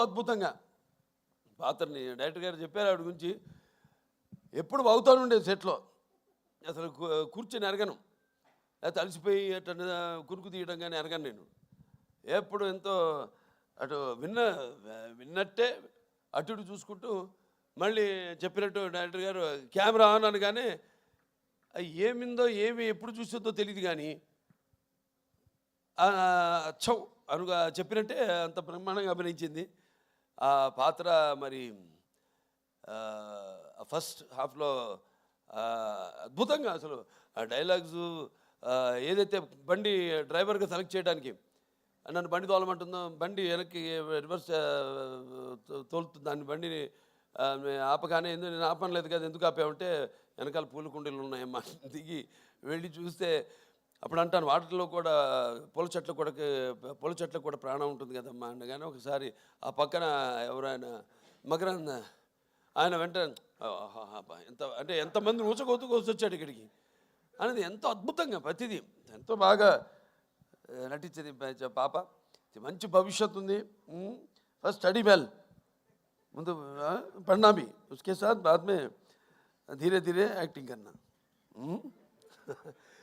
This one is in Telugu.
అద్భుతంగా. పాత్రని డైరెక్టర్ గారు చెప్పారు ఆవిడ గురించి. ఎప్పుడు అవుతాను ఉండేది సెట్లో. అసలు కూర్చొని ఎరగను. లేకపోతే అలసిపోయి అట్ట కురుకు తీయడం కానీ ఎరగను నేను. ఎప్పుడు ఎంతో అటు విన్న విన్నట్టే అటు ఇటు చూసుకుంటూ మళ్ళీ చెప్పినట్టు డైరెక్టర్ గారు కెమెరా ఆన్ అనగానే అది ఏమిందో ఏమి ఎప్పుడు చూసిందో తెలియదు కానీ ఆ, అనుగా చెప్పినట్టే అంత బ్రహ్మాండంగా అభినయించింది. ఆ పాత్ర మరి ఫస్ట్ హాఫ్లో అద్భుతంగా అసలు ఆ డైలాగ్స్ ఏదైతే బండి డ్రైవర్గా సెలెక్ట్ చేయడానికి నన్ను బండి తోలమంటుందో? బండి వెనక్కి రివర్స్ తోలుతుంది దాని బండిని ఆపగానే ఎందుకు నేను ఆపనలేదు కదా ఎందుకు ఆపామంటే వెనకాల పూల కుండీలు ఉన్నాయమ్మా దిగి వెళ్ళి చూస్తే అప్పుడు అంటాను వాటిలో కూడా పూల చెట్లు కూడా పూల చెట్లకు కూడా ప్రాణం ఉంటుంది కదమ్మా అనగానే ఒకసారి ఆ పక్కన ఎవరైనా మకరంద ఆయన వెంటనే ఆహాహా, ఎంత అంటే ఎంతమంది ఊచకోతూ వచ్చాడు ఇక్కడికి అనేది ఎంతో అద్భుతంగా ప్రతిదీ ఎంతో బాగా ఆ, నటించింది ప- పాప మంచి భవిష్యత్తు ఉంది ఫస్ట్ స్టడీ వెల్ ముందు ఆ, पढ़ना भी उसके साथ बाद में धीरे धीरे एक्टिंग करना हम्म?